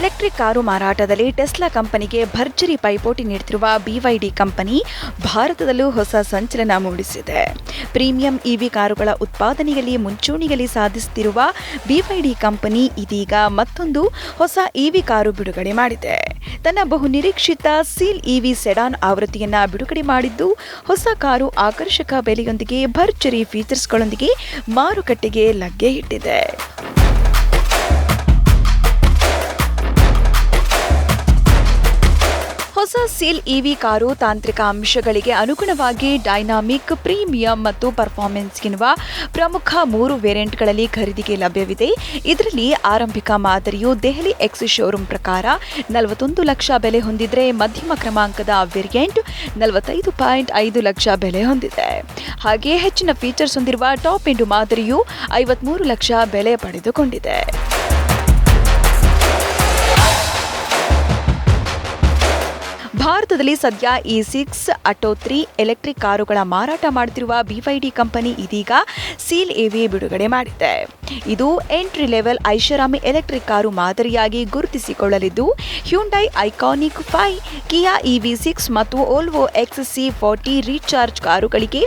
Electric car ಮಾರಾಟದಲ್ಲಿ Tesla ಕಂಪನಿಗೆ ಭರ್ಜರಿ ಪೈಪೋಟಿ ನೀಡುತ್ತಿರುವ ಬಿವೈಡಿ ಕಂಪನಿ ಭಾರತದಲ್ಲೂ ಹೊಸ ಸಂಚಲನ ಮೂಡಿಸಿದೆ. ಪ್ರೀಮಿಯಂ ಇವಿ ಕಾರುಗಳ ಉತ್ಪಾದನೆಯಲ್ಲಿ ಮುಂಚೂಣಿಯಲ್ಲಿ ಸಾಧಿಸುತ್ತಿರುವ ಬಿವೈಡಿ ಕಂಪನಿ ಇದೀಗ ಮತ್ತೊಂದು ಹೊಸ ಇವಿ ಕಾರು ಬಿಡುಗಡೆ ಮಾಡಿದೆ. ತನ್ನ ಬಹುನಿರೀಕ್ಷಿತ ಸೀಲ್ ಇವಿ ಸೆಡಾನ್ ಆವೃತ್ತಿಯನ್ನ ಬಿಡುಗಡೆ ಮಾಡಿದ್ದು ಹೊಸ ಕಾರು ಆಕರ್ಷಕ ಬೆಲೆಯೊಂದಿಗೆ ಭರ್ಜರಿ ಫೀಚರ್ಸ್ಗಳೊಂದಿಗೆ ಮಾರುಕಟ್ಟೆಗೆ ಲಗ್ಗೆ ಇಟ್ಟಿದೆ. ಹೊಸ ಸೀಲ್ ಇವಿ ಕಾರು ತಾಂತ್ರಿಕ ಅಂಶಗಳಿಗೆ ಅನುಗುಣವಾಗಿ ಡೈನಾಮಿಕ್, ಪ್ರೀಮಿಯಂ ಮತ್ತು ಪರ್ಫಾರ್ಮೆನ್ಸ್ ಎನ್ನುವ ಪ್ರಮುಖ ಮೂರು ವೇರಿಯಂಟ್ಗಳಲ್ಲಿ ಖರೀದಿಗೆ ಲಭ್ಯವಿದೆ. ಇದರಲ್ಲಿ ಆರಂಭಿಕ ಮಾದರಿಯು ದೆಹಲಿ ಎಕ್ಸ್ ಶೋರೂಮ್ ಪ್ರಕಾರ ನಲವತ್ತೊಂದು ಲಕ್ಷ ಬೆಲೆ ಹೊಂದಿದ್ರೆ ಮಧ್ಯಮ ಕ್ರಮಾಂಕದ ವೇರಿಯಂಟ್ ನಲವತ್ತೈದು ಪಾಯಿಂಟ್ ಐದು ಲಕ್ಷ ಬೆಲೆ ಹೊಂದಿದೆ. ಹಾಗೆಯೇ ಹೆಚ್ಚಿನ ಫೀಚರ್ಸ್ ಹೊಂದಿರುವ ಟಾಪ್ ಎಂಡು ಮಾದರಿಯು ಐವತ್ಮೂರು ಲಕ್ಷ ಬೆಲೆ ಪಡೆದುಕೊಂಡಿದೆ. ಭಾರತದಲ್ಲಿ ಸದ್ಯ E six Atto three electric ಕಾರುಗಳ ಮಾರಾಟ ಮಾಡುತ್ತಿರುವ ಬಿವೈಡಿ ಕಂಪನಿ ಇದೀಗ ಸೀಲ್ ಎವಿ ಬಿಡುಗಡೆ ಮಾಡಿದೆ. ಇದು ಎಂಟ್ರಿ ಲೆವೆಲ್ ಐಷಾರಾಮಿ ಎಲೆಕ್ಟ್ರಿಕ್ ಕಾರು ಮಾದರಿಯಾಗಿ ಗುರುತಿಸಿಕೊಳ್ಳಲಿದ್ದು Hyundai Ioniq five Kia EV six ಮತ್ತು Volvo X C forty recharge ಕಾರುಗಳಿಗೆ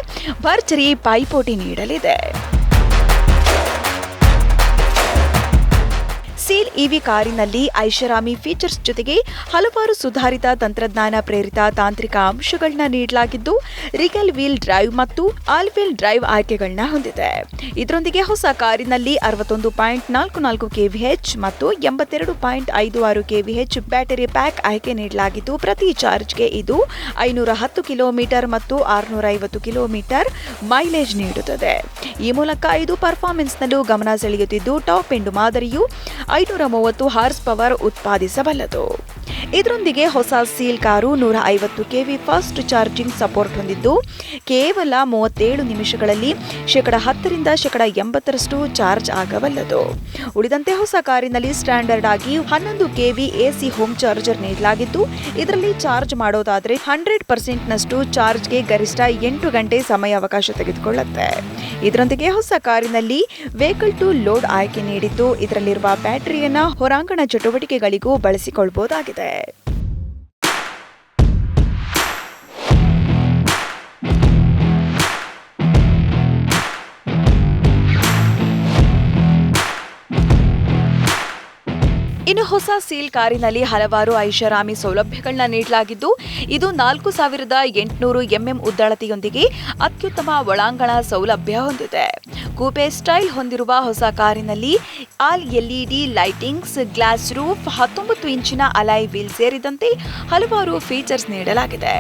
ಭರ್ಜರಿ ಪೈಪೋಟಿ ನೀಡಲಿದೆ. ಇವಿ ಕಾರಿನಲ್ಲಿ ಐಷಾರಾಮಿ ಫೀಚರ್ಸ್ ಜೊತೆಗೆ ಹಲವಾರು ಸುಧಾರಿತ ತಂತ್ರಜ್ಞಾನ ಪ್ರೇರಿತ ತಾಂತ್ರಿಕ ಅಂಶಗಳನ್ನ ನೀಡಲಾಗಿದ್ದು ರಿಗಲ್ ವೀಲ್ ಡ್ರೈವ್ ಮತ್ತು ಆಲ್ ವೀಲ್ ಡ್ರೈವ್ ಆಯ್ಕೆಗಳನ್ನ ಹೊಂದಿದೆ. ಇದರೊಂದಿಗೆ ಹೊಸ ಕಾರಿನಲ್ಲಿ ಅರವತ್ತೊಂದು ಪಾಯಿಂಟ್ ನಾಲ್ಕು ನಾಲ್ಕು ಕೆವಿಎಚ್ ಮತ್ತು ಎಂಬತ್ತೆರಡು ಪಾಯಿಂಟ್ ಐದು ಆರು ಕೆವಿಎಚ್ ಬ್ಯಾಟರಿ ಪ್ಯಾಕ್ ಆಯ್ಕೆ ನೀಡಲಾಗಿದ್ದು, ಪ್ರತಿ ಚಾರ್ಜ್ಗೆ ಇದು ಐನೂರ ಹತ್ತು ಕಿಲೋಮೀಟರ್ ಮತ್ತು ಆರುನೂರ ಐವತ್ತು ಕಿಲೋಮೀಟರ್ ಮೈಲೇಜ್ ನೀಡುತ್ತದೆ. ಈ ಮೂಲಕ ಇದು ಪರ್ಫಾರ್ಮೆನ್ಸ್ನಲ್ಲೂ ಗಮನ ಸೆಳೆಯುತ್ತಿದ್ದು ಟಾಪ್ ಎಂಡು ಮಾದರಿಯು ಐನೂರ ಮೂವತ್ತು ಹಾರ್ಸ್ ಪವರ್ ಉತ್ಪಾದಿಸಬಲ್ಲದು. ಇದರೊಂದಿಗೆ ಹೊಸ ಸೀಲ್ ಕಾರು ನೂರ ಐವತ್ತು ಕೆವಿ ಫಾಸ್ಟ್ ಚಾರ್ಜಿಂಗ್ ಸಪೋರ್ಟ್ ಹೊಂದಿದ್ದು, ಕೇವಲ ಮೂವತ್ತೇಳು ನಿಮಿಷಗಳಲ್ಲಿ ಶೇಕಡ ಹತ್ತರಿಂದ ಶೇಕಡ ಎಂಬತ್ತರಷ್ಟು ಚಾರ್ಜ್ ಆಗಬಲ್ಲದು. ಉಳಿದಂತೆ ಹೊಸ ಕಾರಿನಲ್ಲಿ ಸ್ಟ್ಯಾಂಡರ್ಡ್ ಆಗಿ ಹನ್ನೊಂದು ಕೆವಿ ಎಸಿ ಹೋಮ್ ಚಾರ್ಜರ್ ನೀಡಲಾಗಿದ್ದು, ಇದರಲ್ಲಿ ಚಾರ್ಜ್ ಮಾಡೋದಾದರೆ ಹಂಡ್ರೆಡ್ ಪರ್ಸೆಂಟ್ನಷ್ಟು ಚಾರ್ಜ್ಗೆ ಗರಿಷ್ಠ ಎಂಟು ಗಂಟೆ ಸಮಯಾವಕಾಶ ತೆಗೆದುಕೊಳ್ಳುತ್ತೆ. ಇದರೊಂದಿಗೆ ಹೊಸ ಕಾರಿನಲ್ಲಿ ವೆಹಿಕಲ್ ಟು ಲೋಡ್ ಆಯ್ಕೆ ನೀಡಿದ್ದು, ಇದರಲ್ಲಿರುವ ಬ್ಯಾಟರಿಯನ್ನು ಹೊರಾಂಗಣ ಚಟುವಟಿಕೆಗಳಿಗೂ it. ಇನ್ನು ಹೊಸ ಸೀಲ್ ಕಾರಿನಲ್ಲಿ ಹಲವಾರು ಐಷಾರಾಮಿ ಸೌಲಭ್ಯಗಳನ್ನ ನೀಡಲಾಗಿದ್ದು, ಇದು ನಾಲ್ಕು ಸಾವಿರದ ಎಂಟುನೂರು ಎಂಎಂ ಉದ್ದಳತೆಯೊಂದಿಗೆ ಅತ್ಯುತ್ತಮ ಒಳಾಂಗಣ ಸೌಲಭ್ಯ ಹೊಂದಿದೆ. ಕೂಪೆ ಸ್ಟೈಲ್ ಹೊಂದಿರುವ ಹೊಸ ಕಾರಿನಲ್ಲಿ all LED lightings, glass roof, ಹತ್ತೊಂಬತ್ತು ಇಂಚಿನ ಅಲೈ ವೀಲ್ ಸೇರಿದಂತೆ ಹಲವಾರು ಫೀಚರ್ಸ್ ನೀಡಲಾಗಿದೆ.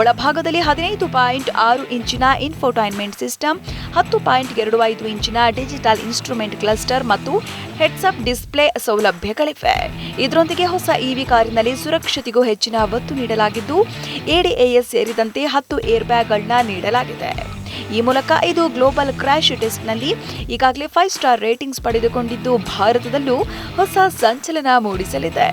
ಒಳಭಾಗದಲ್ಲಿ ಹದಿನೈದು ಪಾಯಿಂಟ್ ಆರು ಇಂಚಿನ ಇನ್ಫೋಟೈನ್ಮೆಂಟ್ ಸಿಸ್ಟಮ್, ಹತ್ತು ಪಾಯಿಂಟ್ ಎರಡು ಐದು ಇಂಚಿನ ಡಿಜಿಟಲ್ ಇನ್ಸ್ಟ್ರೂಮೆಂಟ್ ಕ್ಲಸ್ಟರ್ ಮತ್ತು ಹೆಡ್ಸಪ್ ಡಿಸ್ಪ್ಲೇ ಸೌಲಭ್ಯಗಳಿವೆ. ಇದರೊಂದಿಗೆ ಹೊಸ ಇವಿ ಕಾರಿನಲ್ಲಿ ಸುರಕ್ಷತೆಗೂ ಹೆಚ್ಚಿನ ಒತ್ತು ನೀಡಲಾಗಿದ್ದು, ಎಡಿಎಎಸ್ ಸೇರಿದಂತೆ ಹತ್ತು ಏರ್ ಬ್ಯಾಗ್ಗಳನ್ನ ನೀಡಲಾಗಿದೆ. ಈ ಮೂಲಕ ಇದು ಗ್ಲೋಬಲ್ ಕ್ರ್ಯಾಶ್ ಟೆಸ್ಟ್ನಲ್ಲಿ ಈಗಾಗಲೇ ಫೈವ್ ಸ್ಟಾರ್ ರೇಟಿಂಗ್ಸ್ ಪಡೆದುಕೊಂಡಿದ್ದು, ಭಾರತದಲ್ಲೂ ಹೊಸ ಸಂಚಲನ ಮೂಡಿಸಲಿದೆ.